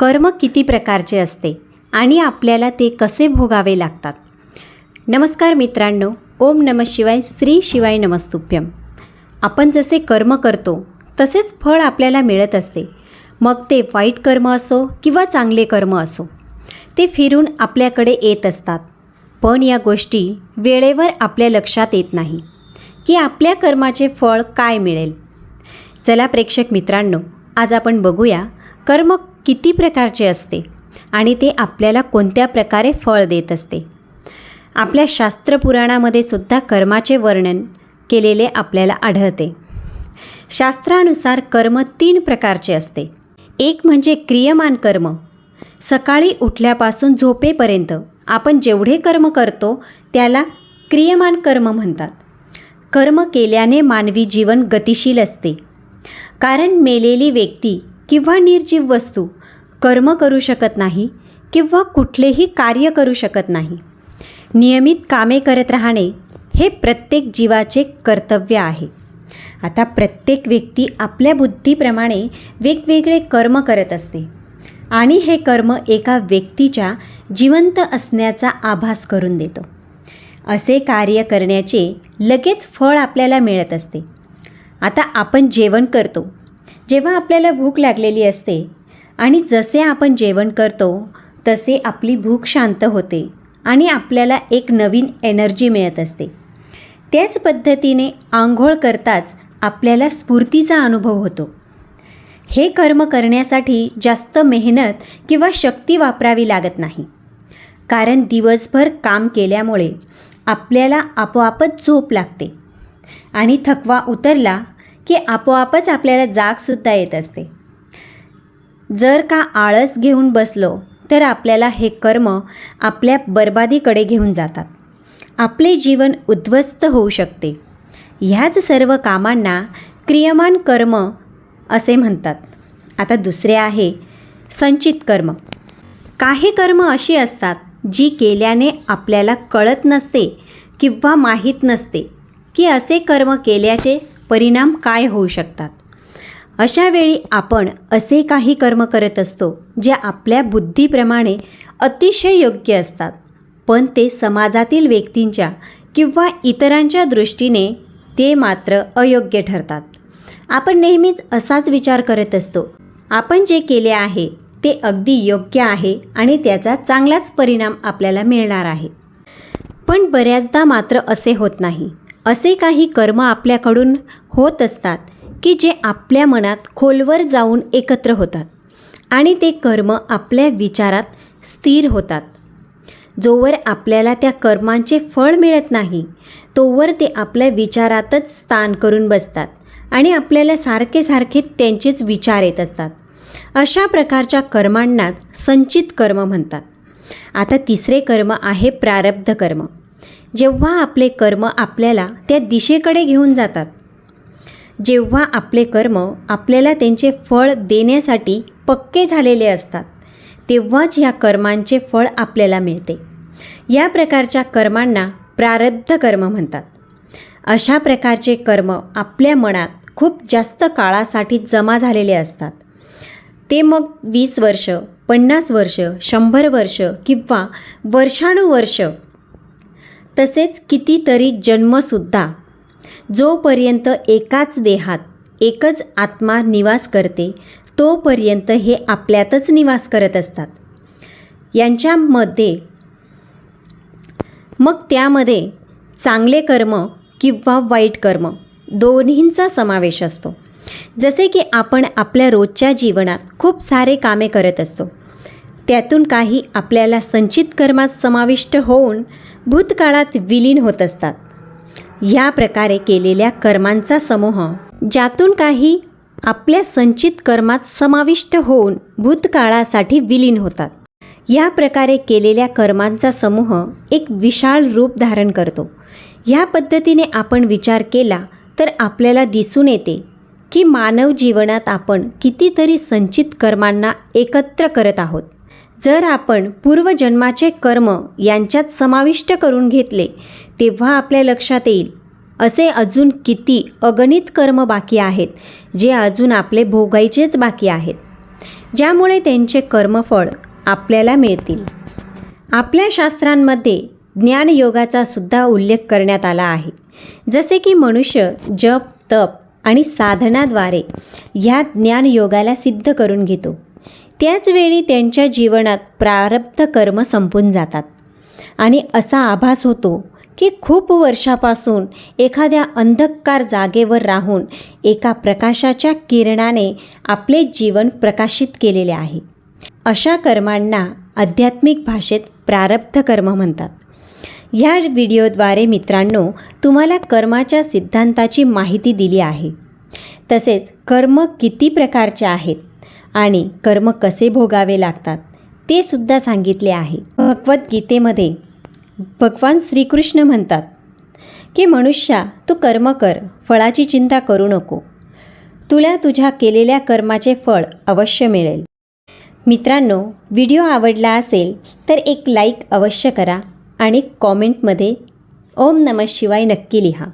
कर्म किती प्रकारचे असते आणि आपल्याला ते कसे भोगावे लागतात. नमस्कार मित्रांनो ओम नम शिवाय श्री शिवाय नमस्तुभ्यम. आपण जसे कर्म करतो तसेच फळ आपल्याला मिळत असते. मग ते वाईट कर्म असो किंवा चांगले कर्म असो ते फिरून आपल्याकडे येत असतात. पण या गोष्टी वेळेवर आपल्या लक्षात येत नाही की आपल्या कर्माचे फळ काय मिळेल. चला प्रेक्षक मित्रांनो आज आपण बघूया कर्म किती प्रकारचे असते आणि ते आपल्याला कोणत्या प्रकारे फळ देत असते. आपल्या शास्त्रपुराणामध्ये सुद्धा कर्माचे वर्णन केलेले आपल्याला आढळते. शास्त्रानुसार कर्म तीन प्रकारचे असते. एक म्हणजे क्रियमान कर्म. सकाळी उठल्यापासून झोपेपर्यंत आपण जेवढे कर्म करतो त्याला क्रियमान कर्म म्हणतात. कर्म केल्याने मानवी जीवन गतिशील असते. कारण मेलेली व्यक्ती किंवा निर्जीव वस्तू कर्म करू शकत नाही किंवा कुठलेही कार्य करू शकत नाही. नियमित कामे करत राहणे हे प्रत्येक जीवाचे कर्तव्य आहे. आता प्रत्येक व्यक्ती आपल्या बुद्धीप्रमाणे वेगवेगळे कर्म करत असते आणि हे कर्म एका व्यक्तीच्या जिवंत असण्याचा आभास करून देतो. असे कार्य करण्याचे लगेच फळ आपल्याला मिळत असते. आता आपण जेवण करतो. जेव्हा आपल्याला भूक लागलेली असते आणि जसे आपण जेवण करतो तसे आपली भूक शांत होते आणि आपल्याला एक नवीन एनर्जी मिळत असते. त्याच पद्धतीने आंघोळ करताच आपल्याला स्फूर्तीचा अनुभव होतो. हे कर्म करण्यासाठी जास्त मेहनत किंवा शक्ती वापरावी लागत नाही. कारण दिवसभर काम केल्यामुळे आपल्याला आपोआपच झोप लागते आणि थकवा उतरला की आपोआपच आपल्याला जागसुद्धा येत असते. जर का आळस घेऊन बसलो तर आपल्याला हे कर्म आपल्या बर्बादीकडे घेऊन जातात. आपले जीवन उद्ध्वस्त होऊ शकते. ह्याच सर्व कामांना क्रियमान कर्म असे म्हणतात. आता दुसरे आहे संचित कर्म. काही कर्म अशी असतात जी केल्याने आपल्याला कळत नसते किंवा माहीत नसते की असे कर्म केल्याचे परिणाम काय होऊ शकतात? अशा वेळी आपण असे काही कर्म करत असतो जे आपल्या बुद्धीप्रमाणे अतिशय योग्य असतात. पण ते समाजातील व्यक्तींच्या किंवा इतरांच्या दृष्टीने ते मात्र अयोग्य ठरतात. आपण नेहमीच असाच विचार करत असतो आपण जे केले आहे ते अगदी योग्य आहे आणि त्याचा चांगलाच परिणाम आपल्याला मिळणार आहे. पण बऱ्याचदा मात्र असे होत नाही. असे काही कर्म आपल्याकडून होत असतात की जे आपल्या मनात खोलवर जाऊन एकत्र होतात आणि ते कर्म आपल्या विचारात स्थिर होतात. जोवर आपल्याला त्या कर्मांचे फळ मिळत नाही तोवर ते आपल्या विचारातच स्थान करून बसतात आणि आपल्याला सारखे सारखे त्यांचेच विचार येत असतात. अशा प्रकारच्या कर्मांनाच संचित कर्म म्हणतात. आता तिसरे कर्म आहे प्रारब्ध कर्म. जेव्हा आपले कर्म आपल्याला त्या दिशेकडे घेऊन जातात जेव्हा आपले कर्म आपल्याला त्यांचे फळ देण्यासाठी पक्के झालेले असतात तेव्हाच ह्या कर्मांचे फळ आपल्याला मिळते. या प्रकारच्या कर्मांना प्रारब्ध कर्म म्हणतात. अशा प्रकारचे कर्म आपल्या मनात खूप जास्त काळासाठी जमा झालेले असतात. ते मग वीस वर्ष पन्नास वर्ष शंभर वर्ष किंवा वर्षानुवर्ष तसेच कितीतरी जन्मसुद्धा. जोपर्यंत एकाच देहात एकच आत्मा निवास करते तोपर्यंत हे आपल्यातच निवास करत असतात. यांच्यामध्ये मग त्यामध्ये चांगले कर्म किंवा वाईट कर्म दोन्हींचा समावेश असतो. जसे की आपण आपल्या रोजच्या जीवनात खूप सारे कामे करत असतो. त्यातून काही आपल्याला संचित कर्मात समाविष्ट होऊन भूतकाळात विलीन होत असतात. ह्या प्रकारे केलेल्या कर्मांचा समूह ज्यातून काही आपल्या संचित कर्मात समाविष्ट होऊन भूतकाळासाठी विलीन होतात. या प्रकारे केलेल्या कर्मांचा समूह एक विशाल रूप धारण करतो. ह्या पद्धतीने आपण विचार केला तर आपल्याला दिसून येते की मानव जीवनात आपण कितीतरी संचित कर्मांना एकत्र करत आहोत. जर आपण पूर्वजन्माचे कर्म यांच्यात समाविष्ट करून घेतले तेव्हा आपल्या लक्षात येईल. असे अजून किती अगणित कर्म बाकी आहेत जे अजून आपले भोगायचेच बाकी आहेत. ज्यामुळे त्यांचे कर्मफळ आपल्याला मिळतील. आपल्या शास्त्रांमध्ये ज्ञानयोगाचा सुद्धा उल्लेख करण्यात आला आहे. जसे की मनुष्य जप तप आणि साधनाद्वारे ह्या ज्ञानयोगाला सिद्ध करून घेतो. त्याचवेळी त्यांच्या जीवनात प्रारब्ध कर्म संपून जातात. आणि असा आभास होतो की खूप वर्षापासून एखाद्या अंधकार जागेवर राहून एका प्रकाशाच्या किरणाने आपले जीवन प्रकाशित केलेले आहे. अशा कर्मांना आध्यात्मिक भाषेत प्रारब्ध कर्म म्हणतात. ह्या व्हिडिओद्वारे मित्रांनो तुम्हाला कर्माच्या सिद्धांताची माहिती दिली आहे. तसेच कर्म किती प्रकारचे आहेत? आणि कर्म कसे भोगावे लागतात ते सुद्धा सांगितले आहे. भगवद्गीतेमध्ये भगवान श्रीकृष्ण म्हणतात की मनुष्या तू कर्म कर फळाची चिंता करू नको. तुला तुझ्या केलेल्या कर्माचे फळ अवश्य मिळेल. मित्रांनो व्हिडिओ आवडला असेल तर एक लाईक अवश्य करा आणि कॉमेंटमध्ये ओम नमः शिवाय नक्की लिहा.